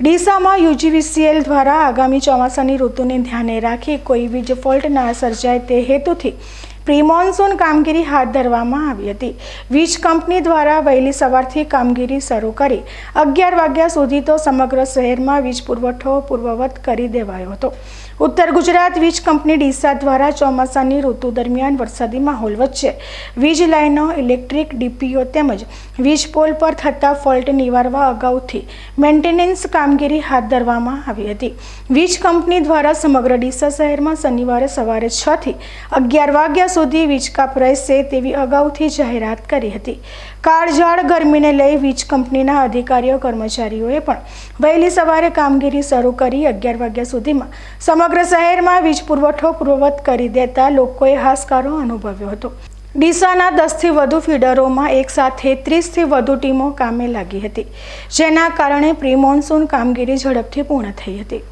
ડીસામાં UGVCL દ્વારા આગામી ચોમાસાની ઋતુને ધ્યાને રાખી કોઈ વીજ ફોલ્ટ ના સર્જાય તે હેતુથી પ્રી મોન્સૂન કામગીરી હાથ ધરવામાં આવી હતી. વીજ કંપની દ્વારા વહેલી સવારથી કામગીરી શરૂ કરી. અગિયાર વાગ્યા સુધી તો સમગ્ર શહેરમાં વીજ પુરવઠો પૂર્વવત કરી દેવાયો હતો. ઉત્તર ગુજરાત વીજ કંપની ડીસા દ્વારા ચોમાસાની ઋતુ દરમિયાન વરસાદી માહોલ વચ્ચે વીજ લાઇનો ઇલેક્ટ્રિક ડીપીઓ તેમજ વીજ પોલ પર થતા ફોલ્ટ નિવારવા અગાઉથી મેન્ટેનન્સ કામગીરી હાથ ધરવામાં આવી હતી. વીજ કંપની દ્વારા સમગ્ર ડીસા શહેરમાં શનિવારે સવારે છ થી અગિયાર વાગ્યા સુધી વીજ કાપ રહેશે તેવી અગાઉથી જાહેરાત કરી હતી. કાળઝાળ ગરમીને લઈ વીજ કંપનીના અધિકારીઓ, કર્મચારીઓએ પણ વહેલી સવારે કામગીરી શરૂ કરી અગિયાર વાગ્યા સુધીમાં. સમગ્ર શહેરમાં વીજ પુરવઠો પૂર્વવત કરી દેતા લોકોએ હાશકારો અનુભવ્યો હતો. ડીસાના દસથી વધુ ફીડરોમાં એકસાથે ત્રીસથી વધુ ટીમો કામે લાગી હતી, જેના કારણે પ્રી મોન્સૂન કામગીરી ઝડપથી પૂર્ણ થઈ હતી.